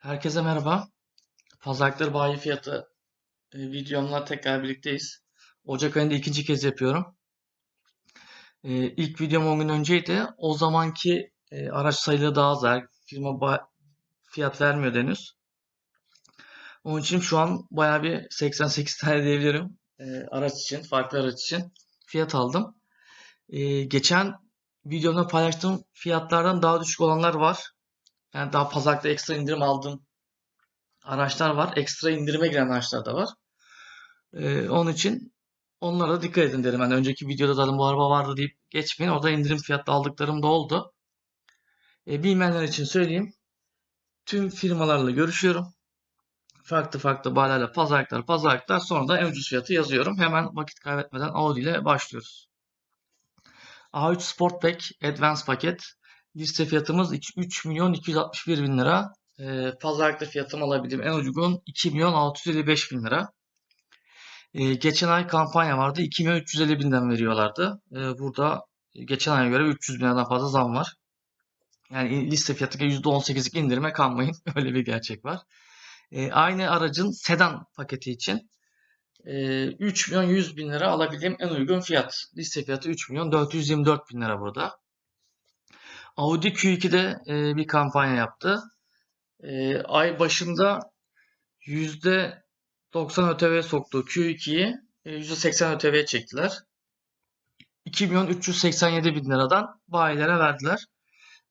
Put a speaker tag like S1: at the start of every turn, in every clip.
S1: Herkese merhaba. Pazarlıkları bayi fiyatı e, videomla tekrar birlikteyiz. Ocak ayında ikinci kez yapıyorum. E, ilk videom 10 gün önceydi. O zamanki e, araç sayıları daha az. Firma fiyat vermiyor henüz. Onun için şu an bayağı bir 88 tane diyebilirim. E, araç için, farklı araç için fiyat aldım. E, geçen videomda paylaştığım fiyatlardan daha düşük olanlar var. Yani daha pazarlıkta ekstra indirim aldığım araçlar var. Ekstra indirime giren araçlar da var. Ee, onun için onlara da dikkat edin derim. Yani önceki videoda zaten bu araba vardı deyip geçmeyin. Orada indirim fiyatlı aldıklarım da oldu. Ee, bilmeyenler için söyleyeyim. Tüm firmalarla görüşüyorum. Farklı farklı bayilerle pazarlıklar pazarlıklar sonra da en ucuz fiyatı yazıyorum. Hemen vakit kaybetmeden Audi ile başlıyoruz. A3 Sportback Advance paket. Liste fiyatımız 3 milyon 261 bin lira. E, pazarlıkta fiyatımı alabildiğim en uygun 2 milyon 655 bin lira. E, geçen ay kampanya vardı. 2 milyon 350 binden veriyorlardı. E, burada geçen aya göre 300 bin liradan fazla zam var. Yani liste fiyatına %18'lik indirime kalmayın. Öyle bir gerçek var. E, aynı aracın sedan paketi için e, 3 milyon 100 bin lira alabildiğim en uygun fiyat. Liste fiyatı 3 milyon 424 bin lira burada. Audi Q2'de e, bir kampanya yaptı. E, ay başında %90 ÖTV soktuğu Q2'yi e, %80 ÖTV'ye çektiler. 2 milyon 387 bin liradan bayilere verdiler.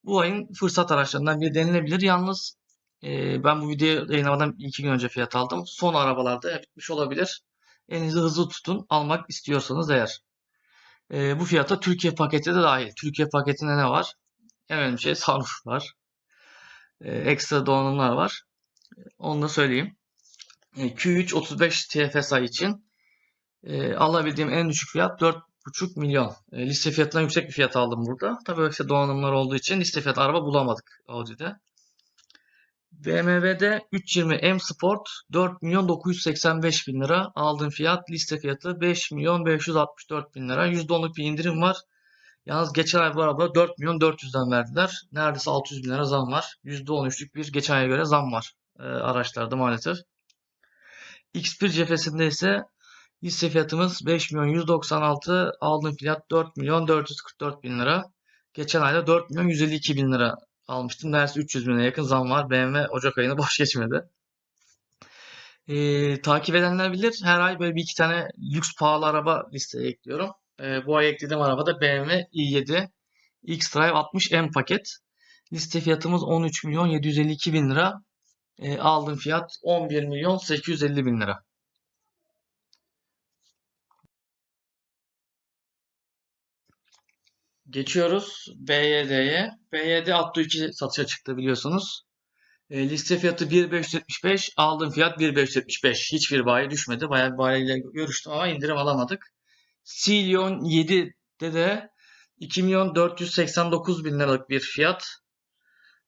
S1: Bu ayın fırsat araçlarından biri denilebilir. Yalnız e, ben bu videoyu yayınlamadan 2 gün önce fiyat aldım. Son arabalarda bitmiş olabilir. Elinizi hızlı tutun almak istiyorsanız eğer. E, bu fiyata Türkiye paketi de dahil. Türkiye paketinde ne var? En önemli şey sunroof var. E, ekstra donanımlar var. Onu da söyleyeyim. E, Q3 35 TFSI için e, alabildiğim en düşük fiyat 4,5 milyon. E, liste fiyatından yüksek bir fiyat aldım burada. Tabii işte donanımlar olduğu için liste fiyat araba bulamadık Audi'de. BMW'de 320 M Sport 4 milyon 985 bin lira. Aldığım fiyat liste fiyatı 5 milyon 564 bin lira. %10'luk bir indirim var. Yalnız geçen ay bu araba 4 milyon 400'den verdiler. Neredeyse 600 bin lira zam var. %13'lük bir geçen aya göre zam var e, araçlarda maalesef. X1 cephesinde ise liste fiyatımız 5 milyon 196. Aldığım fiyat 4 milyon 444 bin lira. Geçen ayda 4 milyon 152 bin lira almıştım. Neredeyse 300 bine yakın zam var. BMW Ocak ayını boş geçmedi. Ee, takip edenler bilir. Her ay böyle bir iki tane lüks pahalı araba listeye ekliyorum. Ee, bu ay eklediğim araba da BMW i7 X-Drive 60M paket. Liste fiyatımız 13 milyon 752 bin lira. Ee, aldığım fiyat 11 milyon 850 bin lira. Geçiyoruz BYD'ye. BYD Atto 2 satışa çıktı biliyorsunuz. E, liste fiyatı 1.575, aldığım fiyat 1.575. Hiçbir bayi düşmedi. Bayağı bir bayiyle görüştüm ama indirim alamadık. Silion 7'de de 2 milyon 489 bin liralık bir fiyat.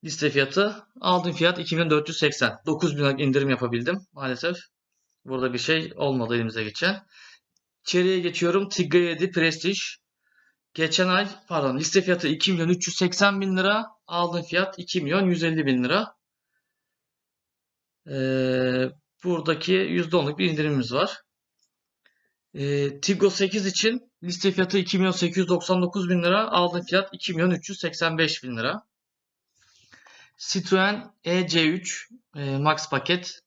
S1: Liste fiyatı. Aldığım fiyat 2 milyon 480. 9 bin indirim yapabildim maalesef. Burada bir şey olmadı elimize geçen. İçeriye geçiyorum. Tiggo 7 Prestige. Geçen ay pardon liste fiyatı 2 milyon 380 bin lira. Aldığım fiyat 2 milyon 150 bin lira. Ee, buradaki %10'luk bir indirimimiz var. Ee, Tiggo 8 için liste fiyatı 2 milyon 899 bin lira. Aldığım fiyat 2 milyon 385 bin lira. Citroen EC3 e, Max paket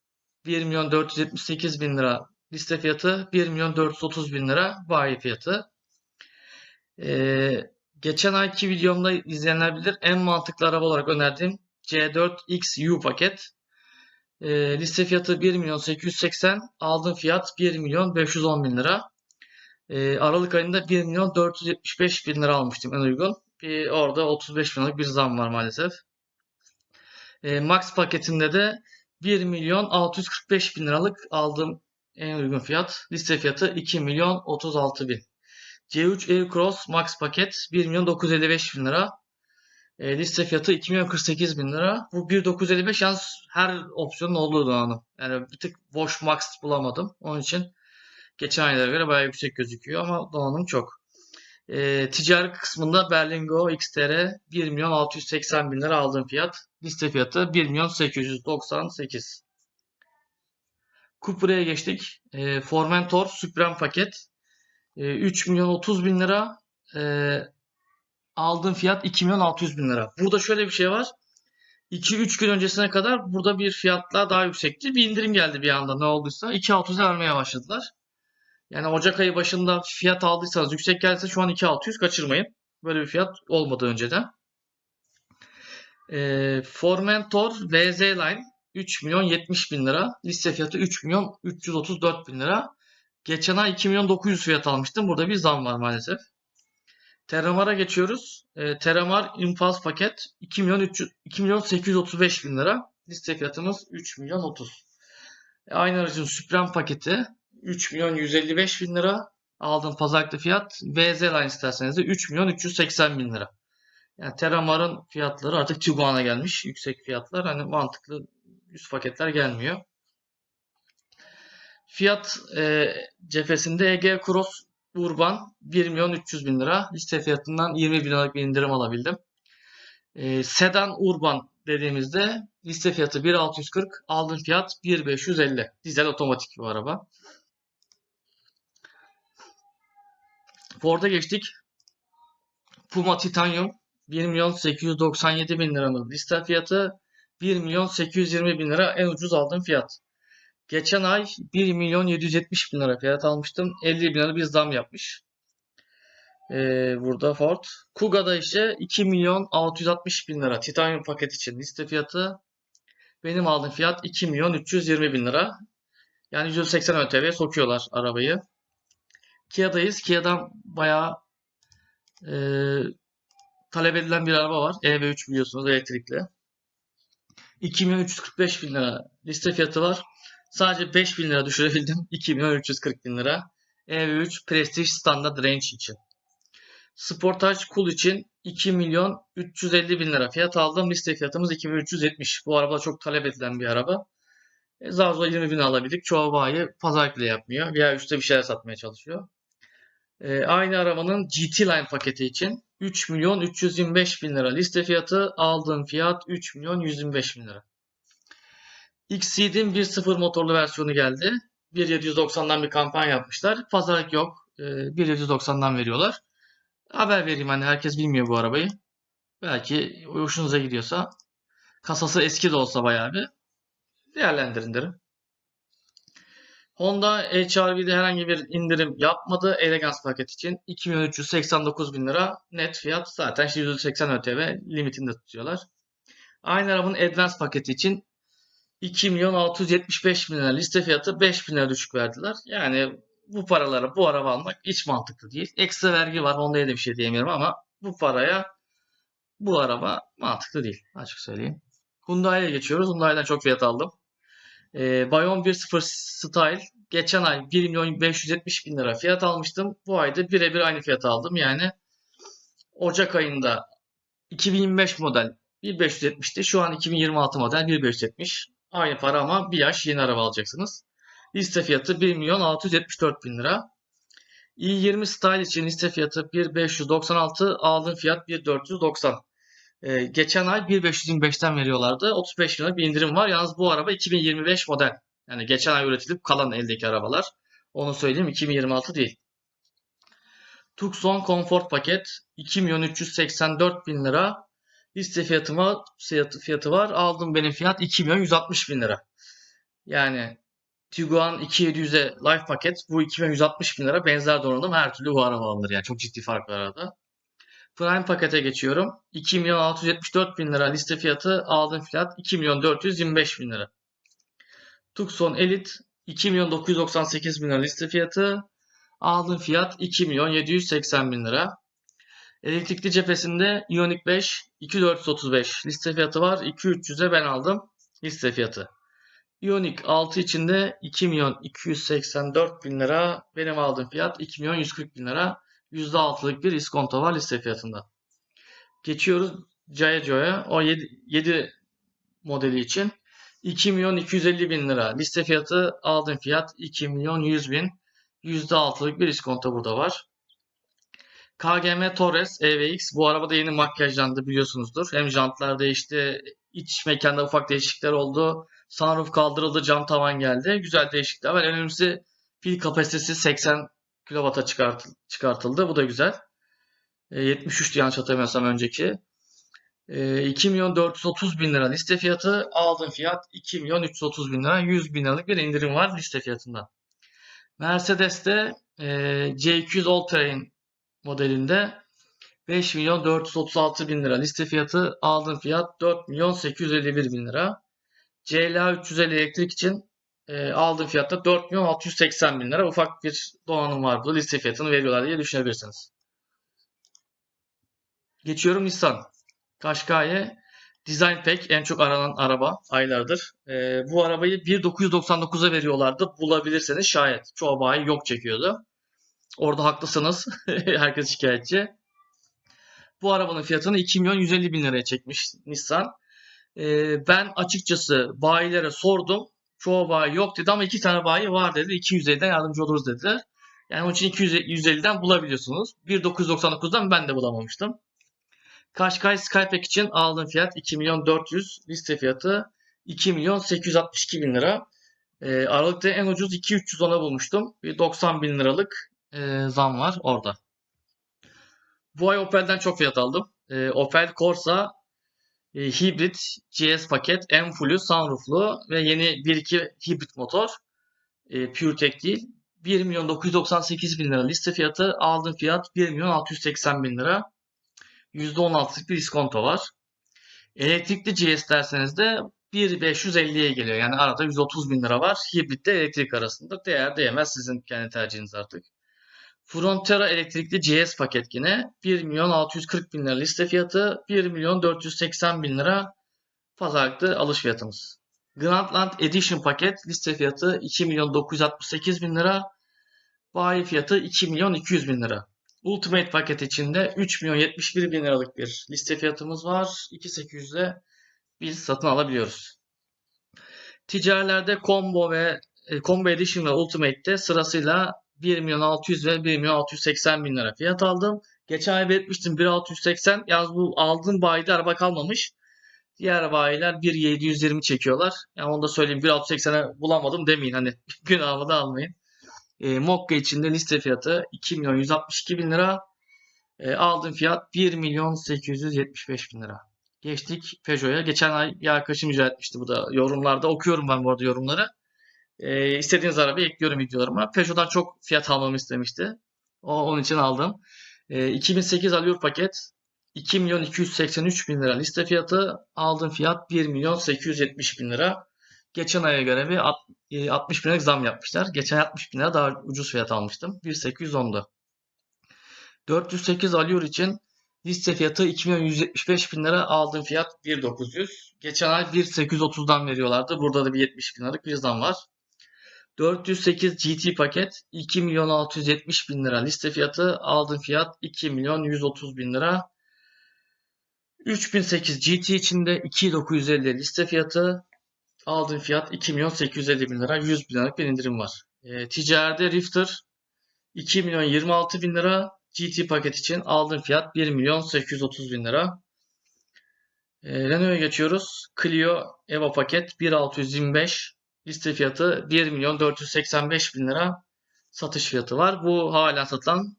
S1: 1 milyon 478 bin lira. Liste fiyatı 1 milyon 430 bin lira. Bayi fiyatı. Ee, geçen ayki videomda izleyenler bilir en mantıklı araba olarak önerdiğim C4 XU paket. Ee, liste fiyatı 1 milyon 880. Aldığım fiyat 1 milyon 510 bin lira. Ee, Aralık ayında 1 milyon 475 bin lira almıştım en uygun. Bir, orada 35 bin liralık bir zam var maalesef. Ee, Max paketinde de 1 milyon 645 bin liralık aldığım en uygun fiyat. Liste fiyatı 2 milyon 36 bin. C3 Aircross Max paket 1 milyon 955 bin lira. E, liste fiyatı 2 milyon 48 bin lira. Bu 1.955 yalnız her opsiyonun olduğu donanım. Yani bir tık boş Max bulamadım. Onun için geçen aylara göre bayağı yüksek gözüküyor ama donanım çok. E, ticari kısmında Berlingo XTR 1 milyon 680 bin lira aldığım fiyat. Liste fiyatı 1 milyon 898. Cupra'ya geçtik. E, Formentor Supreme paket. E, 3 milyon 30 bin lira. E, aldığım fiyat 2 milyon 600 bin lira. Burada şöyle bir şey var. 2-3 gün öncesine kadar burada bir fiyatlar daha yüksekti. Bir indirim geldi bir anda ne olduysa. 2.600'e vermeye başladılar. Yani Ocak ayı başında fiyat aldıysanız yüksek gelse şu an 2.600 kaçırmayın. Böyle bir fiyat olmadı önceden. E, Formentor VZ Line 3 milyon 70 bin lira. Liste fiyatı 3 milyon 334 bin lira. Geçen ay 2 milyon 900 fiyat almıştım. Burada bir zam var maalesef. Terramar'a geçiyoruz. E, Terramar Impulse paket 2 milyon 300, 2 milyon 835 bin lira. Liste fiyatımız 3 milyon 30. E, aynı aracın Supreme paketi 3 milyon 155 bin lira. Aldığım pazarlıklı fiyat. VZ Line isterseniz de 3 milyon 380 bin lira. Yani Terramar'ın fiyatları artık Tiguan'a gelmiş. Yüksek fiyatlar. Hani mantıklı üst paketler gelmiyor. Fiyat e, cephesinde Ege Cross Urban 1 milyon 300 bin lira. Liste fiyatından 20 bin liralık bir indirim alabildim. E, Sedan Urban dediğimizde liste fiyatı 1.640, aldığım fiyat 1.550. Dizel otomatik bu araba. Ford'a geçtik. Puma Titanium 1 milyon 897 bin liramız. Liste fiyatı 1 milyon 820 bin lira en ucuz aldığım fiyat. Geçen ay 1 milyon 770 bin lira fiyat almıştım. 50 bin lira bir zam yapmış. Ee, burada Ford. Kuga'da ise 2 milyon 660 bin lira titanyum paket için liste fiyatı. Benim aldığım fiyat 2 milyon 320 bin lira. Yani 180 ÖTV sokuyorlar arabayı. Kia'dayız. Kia'dan bayağı e, talep edilen bir araba var. EV3 biliyorsunuz elektrikli. 2 milyon 345 bin lira liste fiyatı var. Sadece 5 bin lira düşürebildim. 2 milyon 340 bin lira. EV3 Prestige Standard Range için. Sportage Cool için 2 milyon 350 bin lira fiyat aldım. Liste fiyatımız 2370. Bu araba çok talep edilen bir araba. E, zar zor 20 bin alabildik. Çoğu bayi pazar bile yapmıyor. Veya üstte bir şeyler satmaya çalışıyor. E, aynı arabanın GT Line paketi için 3 milyon 325 bin lira liste fiyatı. Aldığım fiyat 3 milyon 125 bin lira. Xceed'in 1.0 motorlu versiyonu geldi. 1.790'dan bir kampanya yapmışlar. Pazarlık yok. E, 1.790'dan veriyorlar. Haber vereyim hani herkes bilmiyor bu arabayı. Belki hoşunuza gidiyorsa kasası eski de olsa bayağı bir değerlendirin derim. Honda HR-V'de herhangi bir indirim yapmadı. Elegance paket için 2 milyon 389 bin lira net fiyat. Zaten işte 180 ÖTV limitinde tutuyorlar. Aynı arabanın Advance paketi için 2 milyon 675 bin lira liste fiyatı 5 bin lira düşük verdiler. Yani bu paralara bu araba almak hiç mantıklı değil. Ekstra vergi var. Honda'ya da bir şey diyemiyorum ama bu paraya bu araba mantıklı değil. Açık söyleyeyim. Hyundai'ye geçiyoruz. Hyundai'den çok fiyat aldım. Ee, Bayon 1.0 Style geçen ay 1 milyon 570 bin lira fiyat almıştım. Bu ayda birebir aynı fiyat aldım. Yani Ocak ayında 2025 model 1.570'ti. Şu an 2026 model 1.570. Aynı para ama bir yaş yeni araba alacaksınız. Liste fiyatı 1 milyon 674 bin lira. i20 Style için liste fiyatı 1596, aldığım fiyat 1490. Ee, geçen ay 1525'ten veriyorlardı. 35 bin lira bir indirim var. Yalnız bu araba 2025 model. Yani geçen ay üretilip kalan eldeki arabalar. Onu söyleyeyim 2026 değil. Tucson Comfort paket 2 milyon 384 bin lira. Liste fiyatı, fiyatı, var. Aldım benim fiyat 2 milyon 160 bin lira. Yani Tiguan 2700'e life paket. Bu 2160 bin lira. Benzer donanım her türlü bu araba alınır. Yani çok ciddi fark var arada. Prime pakete geçiyorum. 2 milyon 674 bin lira liste fiyatı. Aldığım fiyat 2 milyon 425 bin lira. Tucson Elite 2 milyon 998 bin lira liste fiyatı. Aldığım fiyat 2 milyon 780 bin lira. Elektrikli cephesinde Ioniq 5 2435 liste fiyatı var. 2300'e ben aldım liste fiyatı. Ioniq 6 içinde 2 milyon 284 bin lira. Benim aldığım fiyat 2 milyon 140 bin lira. %6'lık bir iskonto var liste fiyatında. Geçiyoruz Jayajo'ya. O 7, 7 modeli için 2 milyon 250 bin lira. Liste fiyatı aldığım fiyat 2 milyon 100 bin. %6'lık bir iskonto burada var. KGM Torres EVX bu arabada yeni makyajlandı biliyorsunuzdur. Hem jantlar değişti, iç mekanda ufak değişiklikler oldu. Sunroof kaldırıldı, cam tavan geldi. Güzel değişiklikler var. En önemlisi pil kapasitesi 80 kW'a çıkartı- çıkartıldı. Bu da güzel. E, 73'tü yanlış hatırlamıyorsam önceki. E, 2 milyon 430 bin lira liste fiyatı. Aldığım fiyat 2 milyon 330 bin lira. 100 bin liralık bir indirim var liste fiyatında. Mercedes'te e, C200 All Terrain modelinde 5 milyon 436 bin lira liste fiyatı. Aldığım fiyat 4 milyon 851 bin lira. CLA 350 elektrik için e, aldığım fiyatta 4 milyon 680 bin lira. Ufak bir donanım var burada. Liste fiyatını veriyorlar diye düşünebilirsiniz. Geçiyorum Nissan. Qashqai Design Pack en çok aranan araba aylardır. E, bu arabayı 1.999'a veriyorlardı. Bulabilirseniz şayet. Çoğu bayi yok çekiyordu. Orada haklısınız. Herkes şikayetçi. Bu arabanın fiyatını 2 milyon 150 bin liraya çekmiş Nissan. Ee, ben açıkçası bayilere sordum. Çoğu bayi yok dedi ama iki tane bayi var dedi. 250'den yardımcı oluruz dediler. Yani onun için 250'den bulabiliyorsunuz. 1.999'dan ben de bulamamıştım. Qashqai Skypack için aldığım fiyat 2 milyon 400. Liste fiyatı 2 milyon 862 bin lira. Ee, Aralık'ta en ucuz 2-310'a bulmuştum. Bir 90 bin liralık e, zam var orada. Bu ay Opel'den çok fiyat aldım. E, Opel Corsa e, hibrit GS paket M fullü sunrooflu ve yeni 1.2 hibrit motor. E, PureTech değil. 1 milyon 998 bin lira liste fiyatı. Aldığım fiyat 1 milyon 680 bin lira. %16'lık bir iskonto var. Elektrikli GS derseniz de 1.550'ye geliyor. Yani arada 130 bin lira var. Hibritle elektrik arasında. Değer değmez sizin kendi tercihiniz artık. Frontera elektrikli GS paket yine 1 milyon 640 bin lira liste fiyatı 1 milyon 480 bin lira pazarlıklı alış fiyatımız. Grandland Edition paket liste fiyatı 2 milyon 968 bin lira bayi fiyatı 2 milyon 200 bin lira. Ultimate paket içinde 3 milyon 71 bin liralık bir liste fiyatımız var. 2800'de biz satın alabiliyoruz. Ticarilerde combo ve e, combo edition ve ultimate'te sırasıyla 1 milyon 600 ve 1 milyon 680 bin lira fiyat aldım. Geçen ay belirtmiştim 1.680. Yalnız bu aldığım bayide araba kalmamış. Diğer bayiler 1.720 çekiyorlar. Yani onu da söyleyeyim 1.680'e bulamadım demeyin hani günahımı da almayın. E, Mokka içinde liste fiyatı 2 milyon 162 bin lira. E, aldığım fiyat 1 milyon 875 bin lira. Geçtik Peugeot'a. Geçen ay bir arkadaşım rica etmişti bu da yorumlarda. Okuyorum ben bu arada yorumları. E, istediğiniz arabayı ekliyorum videolarıma. Peugeot'dan çok fiyat almamı istemişti. O, onun için aldım. E, 2008 Allure paket 2 milyon 283 bin lira liste fiyatı. Aldığım fiyat 1 milyon 870 bin lira. Geçen aya göre bir alt- e, 60 bin zam yapmışlar. Geçen 60 bin lira daha ucuz fiyat almıştım. 1.810'du. 408 Allure için liste fiyatı 2 milyon 175 bin lira. Aldığım fiyat 1.900. Geçen ay 1.830'dan veriyorlardı. Burada da bir 70 bin liralık bir zam var. 408 GT paket 2 milyon 670 bin lira liste fiyatı. Aldığım fiyat 2 milyon 130 bin lira. 3008 GT içinde 2950 liste fiyatı. Aldığım fiyat 2 milyon 850 bin lira. 100 bin liralık bir indirim var. E, ticaride Rifter 2 milyon 26 bin lira. GT paket için aldığım fiyat 1 milyon 830 bin lira. E, Renault'a geçiyoruz. Clio Evo paket 1625. Liste fiyatı 1 milyon 485 bin lira satış fiyatı var. Bu hala satılan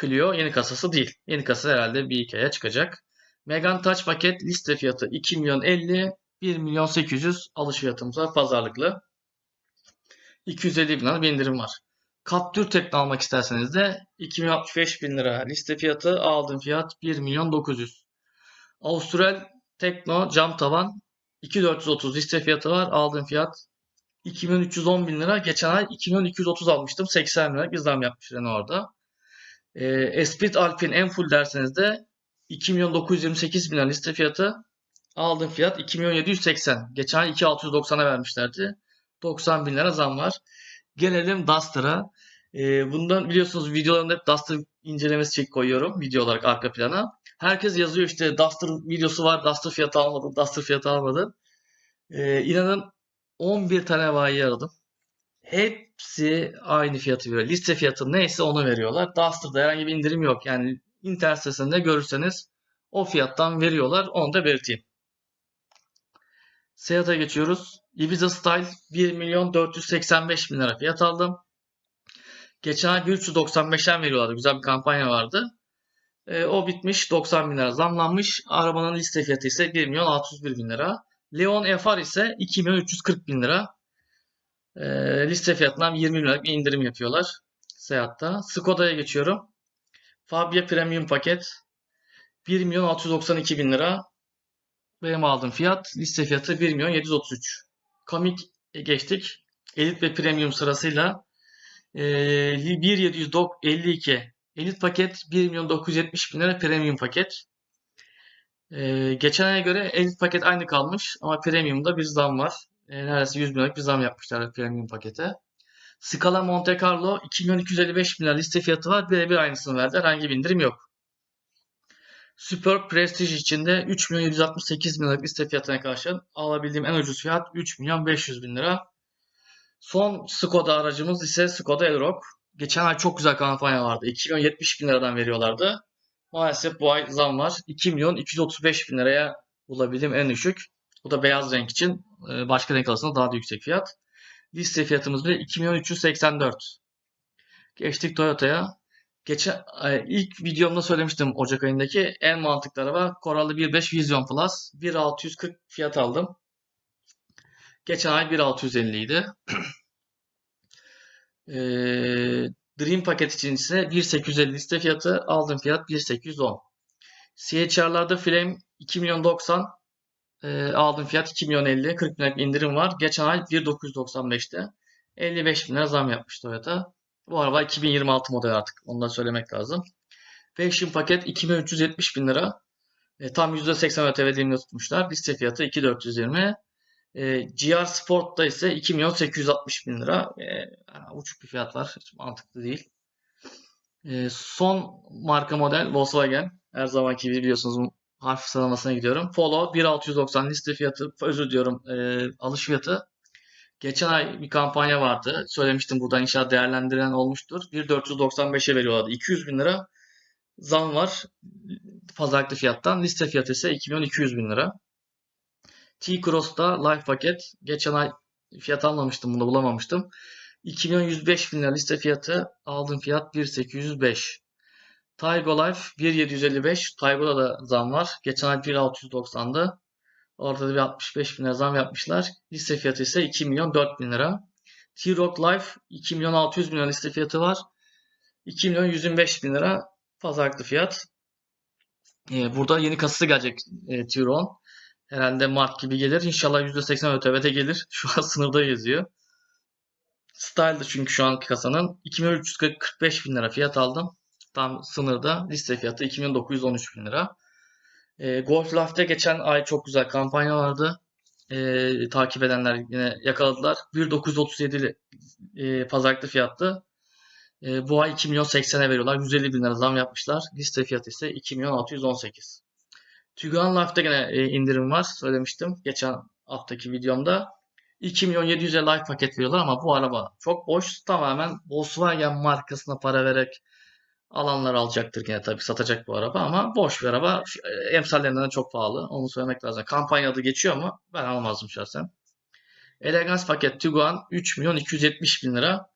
S1: Clio yeni kasası değil. Yeni kasa herhalde bir iki aya çıkacak. Megane Touch paket liste fiyatı 2 milyon 50, 1 milyon 800 alış fiyatımız var pazarlıklı. 250 bin lira bir indirim var. Captur Tekno almak isterseniz de 2065 bin lira liste fiyatı aldığım fiyat 1 milyon 900. Austral Tekno cam tavan 2430 liste fiyatı var aldığım fiyat 2310 bin lira. Geçen ay 2230 almıştım. 80 lira bir zam yapmış Renault orada. E, Esprit Alpine en full derseniz de 2 milyon 928 bin lira liste fiyatı. Aldığım fiyat 2 milyon 780. Geçen ay 2690'a vermişlerdi. 90 bin lira zam var. Gelelim Duster'a. E, bundan biliyorsunuz videolarımda hep Duster incelemesi çek koyuyorum video olarak arka plana. Herkes yazıyor işte Duster videosu var, Duster fiyatı almadım, Duster fiyatı almadım. E, inanın 11 tane bayi aradım. hepsi aynı fiyatı veriyor. Liste fiyatı neyse onu veriyorlar. Duster'da herhangi bir indirim yok. Yani internet sitesinde görürseniz o fiyattan veriyorlar. Onu da belirteyim. Seat'a geçiyoruz. Ibiza Style 1 milyon 485 bin lira fiyat aldım. Geçen ay 1395'ten veriyorlardı. Güzel bir kampanya vardı. E, o bitmiş. 90 bin lira zamlanmış. Arabanın liste fiyatı ise 1 milyon 601 bin lira. Leon FR ise 2 milyon 340 bin lira. E, liste fiyatından 20 bin bir indirim yapıyorlar. Seat'ta. Skoda'ya geçiyorum. Fabia Premium paket 1 milyon 692 bin lira. Benim aldığım fiyat liste fiyatı 1 milyon 733. Komik geçtik. Elit ve Premium sırasıyla e, 1.752 Elit paket 1 milyon 970 bin lira Premium paket. E, geçen aya göre Elit paket aynı kalmış ama Premium'da bir zam var. E, neredeyse 100 bin liralık bir zam yapmışlar Premium pakete. Scala Monte Carlo 2 milyon 255 bin lira liste fiyatı var. Birebir aynısını verdi. Herhangi bir indirim yok. Super Prestige içinde 3 milyon 768 bin liralık liste fiyatına karşın alabildiğim en ucuz fiyat 3 milyon 500 bin lira. Son Skoda aracımız ise Skoda Elroq. Geçen ay çok güzel kampanya vardı. 2 milyon 70 bin liradan veriyorlardı. Maalesef bu ay zam var. 2 milyon 235 bin liraya bulabildiğim en düşük. Bu da beyaz renk için e, başka renk alırsanız daha da yüksek fiyat. Liste fiyatımız bile 2 milyon 384. Geçtik Toyota'ya. Geçen ay, ilk videomda söylemiştim Ocak ayındaki en mantıklı araba Corolla 1.5 Vision Plus. 1.640 fiyat aldım. Geçen ay 1.650 idi. Ee, Dream paket için ise 1.850 liste fiyatı. Aldığım fiyat 1.810. CHR'larda Flame 2 milyon 90. Ee, aldığım fiyat 2 milyon 50. 40 bin indirim var. Geçen ay 1.995'te. 55 bin lira zam yapmış Toyota. Bu araba 2026 model artık. Onu da söylemek lazım. Fashion paket 2370 bin lira. E, tam %80 ÖTV diliminde tutmuşlar. Liste fiyatı 2420. E, GR Sport'ta ise 2 milyon 860 bin lira. E, yani uçuk bir fiyat var. Hiç mantıklı değil. E, son marka model Volkswagen. Her zamanki gibi biliyorsunuz harf sıralamasına gidiyorum. Polo 1690 liste fiyatı, özür diliyorum e, alış fiyatı. Geçen ay bir kampanya vardı. Söylemiştim buradan inşaat değerlendiren olmuştur. 1.495'e veriyorlardı. 200 bin lira zam var pazarlıklı fiyattan. Liste fiyatı ise 2 milyon 200 bin lira. T-Cross'ta Life paket. Geçen ay fiyat almamıştım. Bunu bulamamıştım. 2 milyon 105 bin lira liste fiyatı. Aldığım fiyat 1.805. Taygo Life 1.755. Taygo'da da zam var. Geçen ay 1.690'dı. Orada da bir 65 bin lira zam yapmışlar. Liste fiyatı ise 2 milyon 4 bin lira. T-Rock Life 2 milyon 600 bin lira liste fiyatı var. 2 milyon 125 bin lira pazarlıklı fiyat. Ee, burada yeni kasası gelecek e, T-Rock'un. Herhalde Mart gibi gelir. İnşallah %80 ÖTV'de gelir. Şu an sınırda yazıyor. Style'da çünkü şu anki kasanın 2345 bin lira fiyat aldım. Tam sınırda. Liste fiyatı 2913 bin lira. E, Golf Life'de geçen ay çok güzel kampanya vardı. E, takip edenler yine yakaladılar. 1.937 e, pazarlıklı fiyattı. E, bu ay 2 milyon 80'e veriyorlar. 150 bin lira zam yapmışlar. Liste fiyatı ise 2 milyon 618. Tiguan Life'da yine e, indirim var. Söylemiştim geçen haftaki videomda. 2 milyon 700'e life paket veriyorlar ama bu araba çok boş. Tamamen Volkswagen markasına para vererek alanlar alacaktır yine tabii satacak bu araba ama boş bir araba. E, Emsallerinden de çok pahalı. Onu söylemek lazım. Kampanya adı geçiyor ama ben almazdım şahsen. Elegans paket Tiguan 3 milyon 270 bin lira.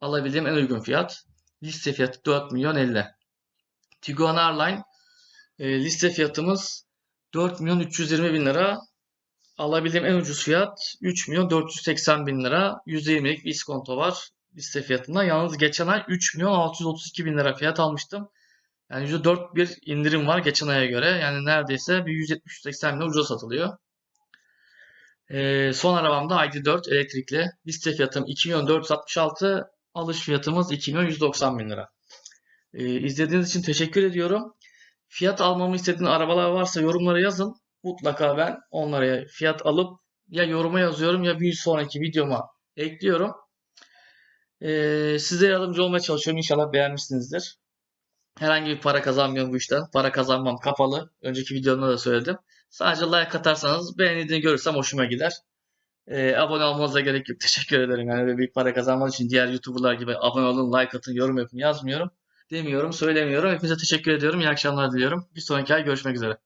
S1: Alabildiğim en uygun fiyat. Liste fiyatı 4 milyon 50. Tiguan Airline e, liste fiyatımız 4 milyon 320 bin lira. Alabildiğim en ucuz fiyat 3 milyon 480 bin lira. %20'lik bir iskonto var liste fiyatında. Yalnız geçen ay 3 milyon 632 bin lira fiyat almıştım. Yani %4 bir indirim var geçen aya göre. Yani neredeyse bir 170-180 milyon ucuza satılıyor. Ee, son arabam da ID4 elektrikli. Liste fiyatım 2 milyon 466. Alış fiyatımız 2 milyon 190 bin lira. Ee, izlediğiniz için teşekkür ediyorum. Fiyat almamı istediğiniz arabalar varsa yorumlara yazın. Mutlaka ben onlara fiyat alıp ya yoruma yazıyorum ya bir sonraki videoma ekliyorum. Ee, size yardımcı olmaya çalışıyorum. İnşallah beğenmişsinizdir. Herhangi bir para kazanmıyorum bu işten. Para kazanmam kapalı. Önceki videomda da söyledim. Sadece like atarsanız beğenildiğini görürsem hoşuma gider. Ee, abone olmanıza gerek yok. Teşekkür ederim. Yani büyük para kazanmak için diğer YouTuber'lar gibi abone olun, like atın, yorum yapın yazmıyorum. Demiyorum, söylemiyorum. Hepinize teşekkür ediyorum. İyi akşamlar diliyorum. Bir sonraki ay görüşmek üzere.